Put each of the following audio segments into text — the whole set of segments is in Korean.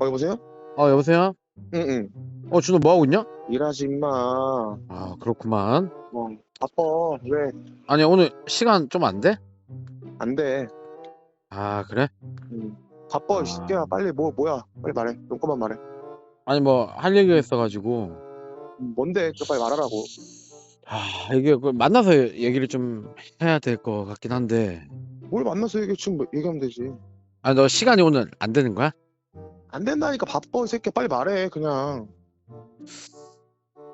어 여보세요? 어 여보세요? 응응 어 준호 뭐 하고 있냐? 일하지 임마 아 그렇구만. 어 바빠 왜? 아니 오늘 시간 좀 안 돼? 안 돼 아 그래? 응. 바빠 아. 이 새끼야 빨리 뭐 뭐야 빨리 말해 용건만 말해 아니 뭐 할 얘기가 있어가지고. 음, 뭔데 그 빨리 말하라고 아 이게 그 만나서 얘기를 좀 해야 될 것 같긴 한데. 뭘 만나서 얘기 지금 뭐 얘기하면 되지 아니 너 시간이 오늘 안 되는 거야? 안 된다니까 바빠 이 새끼야 빨리 말해 그냥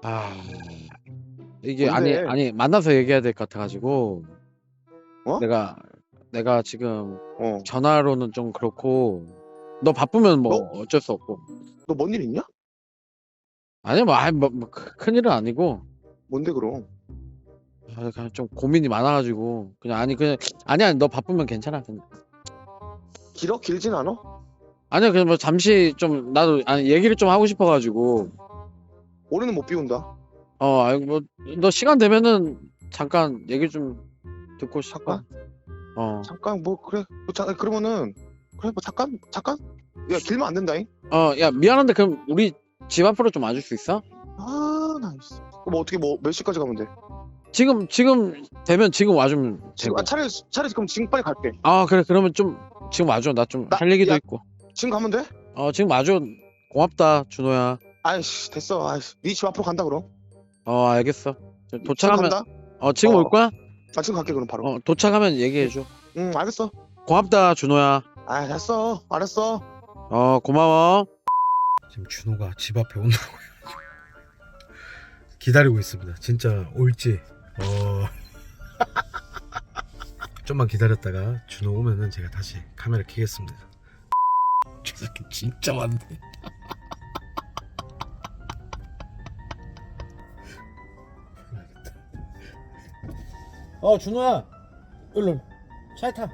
아 이게 아니 뭔데? 아니 만나서 얘기해야 될 것 같아가지고. 어? 내가 내가 지금 어 전화로는 좀 그렇고. 너 바쁘면 뭐 너? 어쩔 수 없고. 너뭔일 있냐? 아니 뭐, 아니, 뭐, 뭐 큰- 큰일은 아니고. 뭔데 그럼 아, 그냥 좀 고민이 많아가지고 그냥 아니 그냥 아니야 너 바쁘면 괜찮아 그냥. 길어? 길진 않아? 아니야 그냥 뭐 잠시 좀 나도 아니 얘기를 좀 하고 싶어가지고. 올해는 못 비운다. 어 아니 뭐너 시간 되면은 잠깐 얘기 좀 듣고 싶어. 잠깐? 어어 잠깐 뭐 그래. 뭐, 자, 그러면은 그래 뭐 잠깐 잠깐? 야 길면 안 된다잉. 어, 야 미안한데 그럼 우리 집 앞으로 좀 와줄 수 있어? 아나 뭐 어떻게 뭐 몇 시까지 가면 돼? 지금 지금 되면 지금 와주면 지금 되고. 아, 차라리 차라리 그럼 지금 빨리 갈게. 아 그래. 그러면 좀 지금 와줘. 나 좀 나- 할 얘기도 야. 있고 지금 가면 돼? 어 지금 와줘 고맙다 준호야 아이씨 됐어 아이씨 네집 앞으로 간다 그럼 어 알겠어 저 지금 도착하면 간다? 어 지금 어. 올 거야? 아 지금 갈게 그럼 바로 어 도착하면 얘기해 줘 응 알겠어 고맙다 준호야 아 됐어 알았어 어 고마워 지금 준호가 집 앞에 온다고 해가지고 기다리고 있습니다. 진짜 올지. 어. 좀만 기다렸다가 준호 오면은 제가 다시 카메라 켜겠습니다. 저 새끼 진짜 많네. 어 준호야 일로 차에 타아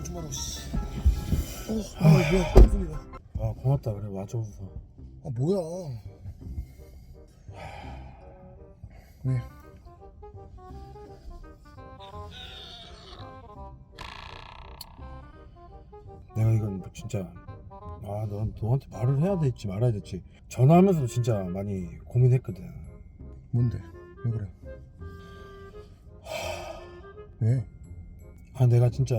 오줌마려 씨 어, 아 뭐야 무슨 일이야 아 고맙다 그래 와줘서. 아 뭐야 왜? 이건 뭐 진짜 아 넌 너한테 말을 해야 될지 말아야 될지 전화하면서도 진짜 많이 고민했거든. 뭔데? 왜 그래? 왜? 아 내가 진짜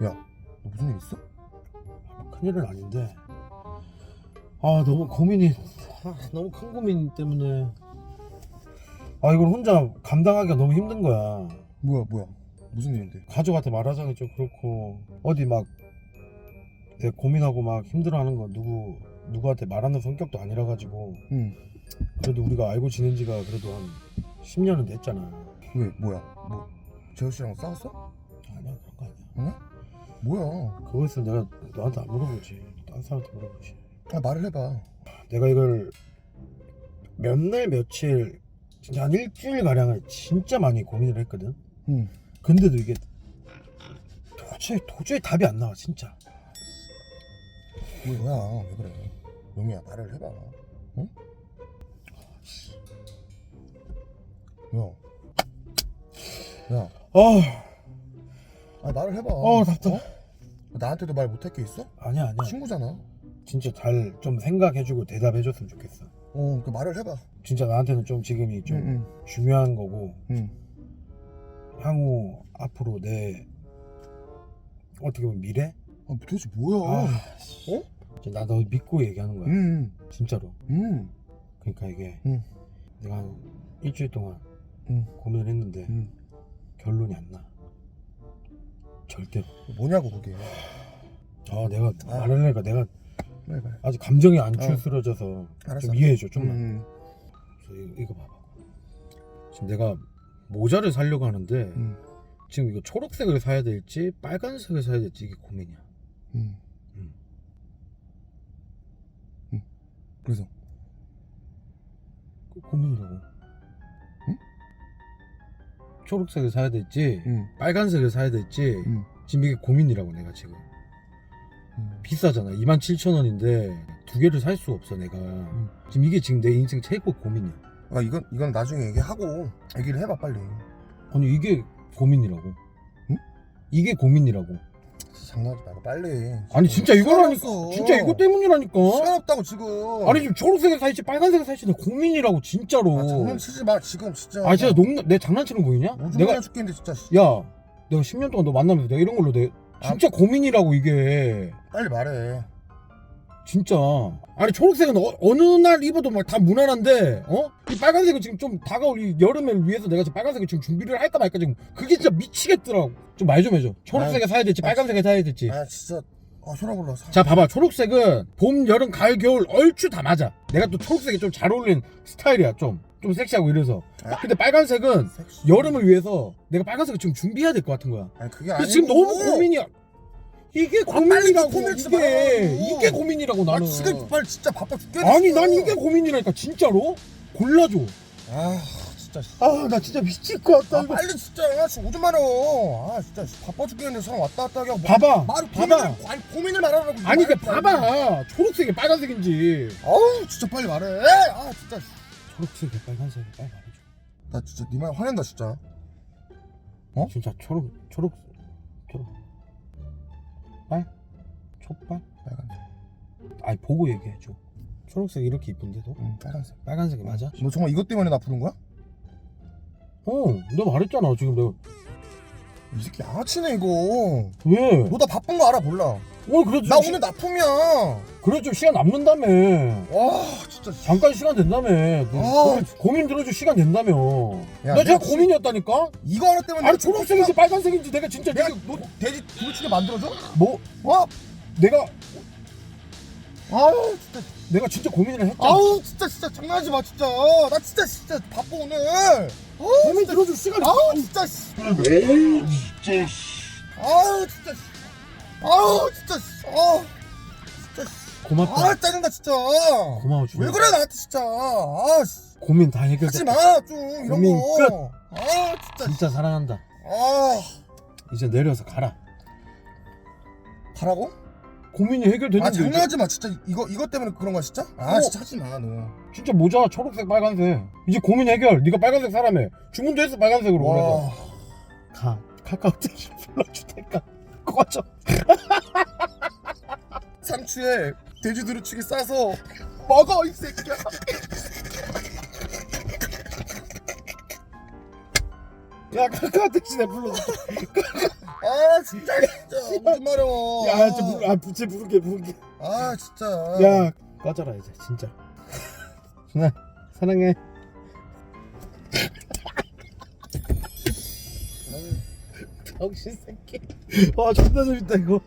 너 무슨 일 있어? 큰일은 아닌데 아 너무 고민이 아, 너무 큰 고민 때문에 아 이걸 혼자 감당하기가 너무 힘든 거야 뭐야 뭐야 무슨 일인데? 가족한테 말하자니 좀 그렇고 어디 막 내가 고민하고 막 힘들어하는 거 누구 누구한테 말하는 성격도 아니라 가지고. 응. 그래도 우리가 알고 지낸 지가 그래도 한 10년은 됐잖아. 왜? 뭐야? 뭐 재호 씨랑 싸웠어? 아니야 그런 거 아니야. 뭐야? 그것을 내가 너한테 안 물어보지. 딴 사람한테 물어보지. 아 말을 해봐. 내가 이걸 몇 날 며칠 진짜 한 일주일 가량을 진짜 많이 고민을 했거든. 응 근데도 이게 도저히 도저히 답이 안 나와 진짜. 뭐야 왜 그래 용이야 말을 해봐 응? 야, 야, 아 아 말을 해봐. 어, 답답해. 어? 나한테도 말 못할 게 있어? 아니야 아니야. 친구잖아. 진짜 잘 좀 생각해주고 대답해줬으면 좋겠어. 어, 그 말을 해봐. 진짜 나한테는 좀 지금이 좀 응, 중요한 거고 응, 향후 앞으로 내 어떻게 보면 미래? 아, 도대체 뭐야? 아, 어? 나너 믿고 얘기하는 거야. 응, 진짜로. 응, 그러니까 이게 응. 내가 한 일주일 동안 응. 고민을 했는데 응. 결론이 안 나. 절대로. 뭐냐고 그게. 아 내가 아. 말하려니까 내가 빨리 빨리. 아직 감정이 안 어. 추스러져서 알았어. 좀 이해해줘 좀만. 응, 그래서 이거, 이거 봐봐. 지금 내가 모자를 사려고 하는데 응, 지금 이거 초록색을 사야 될지 빨간색을 사야 될지 이게 고민이야. 응. 응. 응. 그래서 그 고민이라고. 응? 초록색을 사야 될지 응, 빨간색을 사야 될지 응, 지금 이게 고민이라고 내가 지금. 응. 비싸잖아. 27,000원인데 두 개를 살 수가 없어 내가. 지금 이게 지금 내 인생 최고 고민이야. 아 이건 이건 나중에 얘기하고 얘기를 해봐 빨리. 아니 이게 고민이라고. 응? 이게 고민이라고. 장난하지 말고 빨리 아니 진짜 이거라니까 시간 없어. 진짜 이거 때문이라니까 시간 없다고 지금 아니 지금 초록색에 사이지 빨간색에 사이지 내 고민이라고 진짜로 아, 장난치지 마 지금 진짜 아 진짜 농내 내 장난치는 거 보이냐? 오줌 내가 죽겠는데 진짜 씨. 야 내가 10년 동안 너 만나면서 내가 이런 걸로 내 진짜 고민이라고 이게 빨리 말해 진짜. 아니 초록색은 어, 느날 입어도 막 다 무난한데 어? 이 빨간색은 지금 좀 다가올 이 여름을 위해서 내가 지금 빨간색을 지금 준비를 할까 말까 지금 그게 진짜 미치겠더라고. 좀 말 좀 해줘. 초록색에 사야 될지 빨간색에 사야 될지. 아 진짜. 아 소라 불러 자 봐봐. 초록색은 봄 여름 가을 겨울 얼추 다 맞아. 내가 또 초록색이 좀 잘 어울리는 스타일이야 좀. 좀 섹시하고 이래서. 아. 근데 빨간색은 섹시. 여름을 위해서 내가 빨간색을 지금 준비해야 될 것 같은 거야. 아니 그게 아니고. 지금 너무 고민이야 이게 빨리 고민이라고 고민을 좀 이게. 이게 고민이라고 나 나는. 지금 빨리 진짜 바빠 죽겠네 아니. 난 이게 고민이라니까 진짜로? 골라줘. 아 진짜. 씨. 아나 진짜 미칠 것 같다 아 이거. 빨리 진짜 지금 오줌 마려. 아 진짜 씨, 바빠 죽겠는데 사람 왔다 갔다 하게 하고. 봐봐 말을 봐봐. 고민을 아니 고민을 말하라고. 아니 그 말을 봐봐. 초록색이 빨간색인지. 아우 진짜 빨리 말해. 아 진짜. 씨. 초록색이 빨간색이 빨리 말해줘. 나 진짜 네 말 화낸다 진짜. 어? 진짜 초록 초록 초록 빨 촛빨 빨간색. 아니 보고 얘기해줘. 초록색 이렇게 이쁜데도? 응 빨간색. 빨간색이 맞아? 너 정말 이것 때문에 나 부른 거야? 어너 말했잖아 지금 내가. 이 새끼 양아치네 이거. 왜? 너 나 바쁜 거 알아 몰라 오늘 그래도 나 좀 오늘 납품이야 그래 좀 시간 남는다며 와 진짜 잠깐 시간 된다며 너 아. 고민, 고민 들어줄 시간 된다며 야, 나 진짜 고민이었다니까 이거 하나 때문에 아니 내가 초록색인지 빨간색인지 내가 진짜 내가 내가 너, 돼지 부르치게 만들어줘? 뭐 어? 내가 아우 진짜 내가 진짜 고민을 했잖아 아우 진짜 진짜 장난하지 마 진짜 나 진짜 진짜 바빠 오늘 아우 고민 들어줄 시간이 아우 진짜 씨. 아우 진짜 씨. 아우 진짜 씨. 아우 진짜 씨. 고맙다 아 짜증나 진짜 고마워 주아 왜 그래 나한테 진짜 아 씨. 고민 다 해결됐다 마좀 이런 고민 거. 아 진짜. 진짜 사랑한다 아 이제 내려서 가라 가라고? 고민이 해결됐는데 아 이제 장난하지 마 진짜 이거 이거 때문에 그런 거야 진짜? 아 어. 진짜 하지 마 너. 진짜 모자 초록색 빨간색 이제 고민 해결 네가 빨간색 사람해 주문도 했어 빨간색으로 그래서 와. 가 카카오톡 불러줄 테니까 꺼져 상추에 돼지 두루치기 싸서 먹어 이 새끼야. 야 카카오톡 시내 불러줘 아 진짜 진짜 말이야. 야 진짜 부르, 아 부채 부르게 부르게 아 진짜. 야 꺼져라 이제 진짜 준아 사랑해 정신 새끼. 와 존나 재밌다 이거